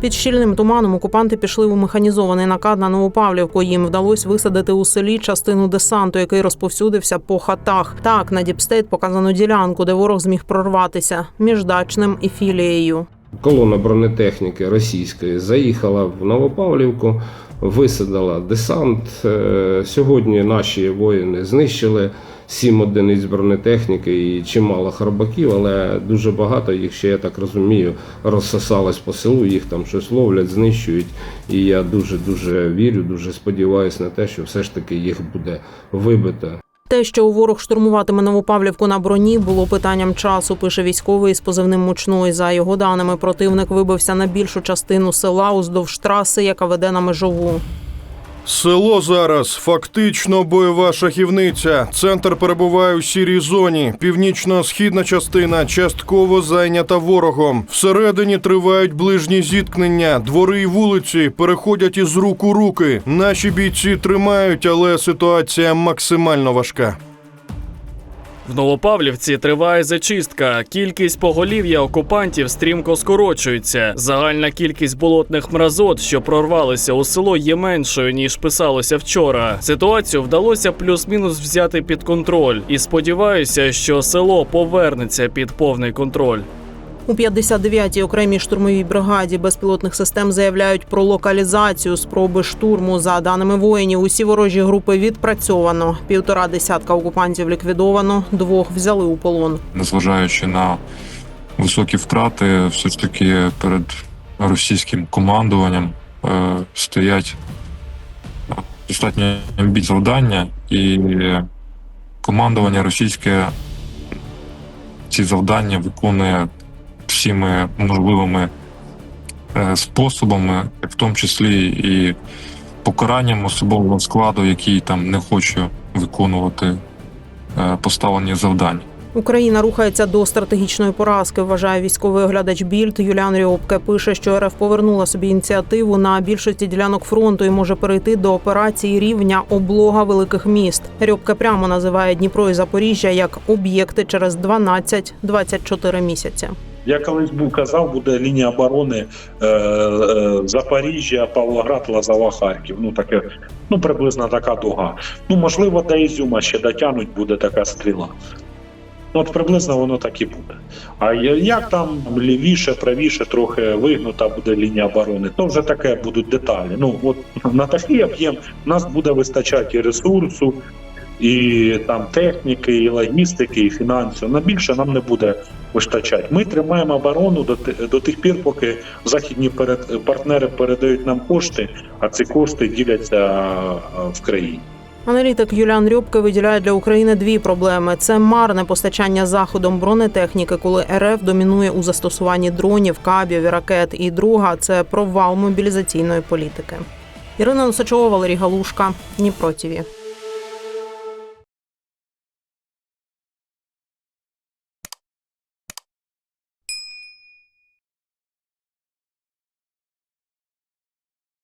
Під щільним туманом окупанти пішли у механізований накат на Новопавлівку. Їм вдалося висадити у селі частину десанту, який розповсюдився по хатах. Так на Діпстейт показано ділянку, де ворог зміг прорватися між дачним і філією. Колона бронетехніки російської заїхала в Новопавлівку, висадила десант. Е, Сьогодні наші воїни знищили сім одиниць бронетехніки і чимало харбаків, але дуже багато їх ще, я так розумію, розсосалось по селу, їх там щось ловлять, знищують. І я дуже дуже вірю, дуже сподіваюся на те, що все ж таки їх буде вибито. Те, що ворог штурмуватиме Новопавлівку на броні, було питанням часу. Пише військовий з позивним мучної. За його даними, противник вибився на більшу частину села уздовж траси, яка веде на межову. Село зараз фактично бойова шахівниця. Центр перебуває у сірій зоні. Північно-східна частина частково зайнята ворогом. Всередині тривають ближні зіткнення. Двори і вулиці переходять із рук у руки. Наші бійці тримають, але ситуація максимально важка. В Новопавлівці триває зачистка. Кількість поголів'я окупантів стрімко скорочується. Загальна кількість болотних мразот, що прорвалися у село, є меншою ніж писалося вчора. Ситуацію вдалося плюс-мінус взяти під контроль, і сподіваюся, що село повернеться під повний контроль. У 59-й окремій штурмовій бригаді безпілотних систем заявляють про локалізацію спроби штурму. За даними воїнів, усі ворожі групи відпрацьовано. Півтора десятка окупантів ліквідовано, двох взяли у полон. незважаючи на високі втрати, все ж таки перед російським командуванням е, стоять достатньо амбітні завдання, і командування російське ці завдання виконує всіми можливими е, способами, в тому числі і покаранням особового складу, який там не хоче виконувати е, поставлені завдання. Україна рухається до стратегічної поразки. Вважає військовий оглядач Більд. Юліан Рьобке пише, що РФ повернула собі ініціативу на більшості ділянок фронту і може перейти до операції рівня облога великих міст. Рьобке прямо називає Дніпро і Запоріжжя як об'єкти через 12-24 місяці. Я колись був казав, буде лінія оборони е, е, Запоріжжя, Павлоград, Лазова, Харків. Ну таке, ну приблизно така дуга. Ну можливо, до Ізюма ще дотягнуть, буде така стріла. Ну, от приблизно воно так і буде. А як там лівіше, правіше, трохи вигнута буде лінія оборони, то вже таке будуть деталі. Ну от на такий об'єм нас буде вистачати і ресурсу, і там техніки, і логістики, і фінансів. На більше нам не буде вистачати. Ми тримаємо оборону до, до тих пір, поки західні перед, партнери передають нам кошти, а ці кошти діляться в країні. Аналітик Юліан Рьобке виділяє для України дві проблеми: це марне постачання заходом бронетехніки, коли РФ домінує у застосуванні дронів, кабів і ракет. І друга це провал мобілізаційної політики. Ірина Носачова, Валерій Галушка, Дніпро ТІВІ.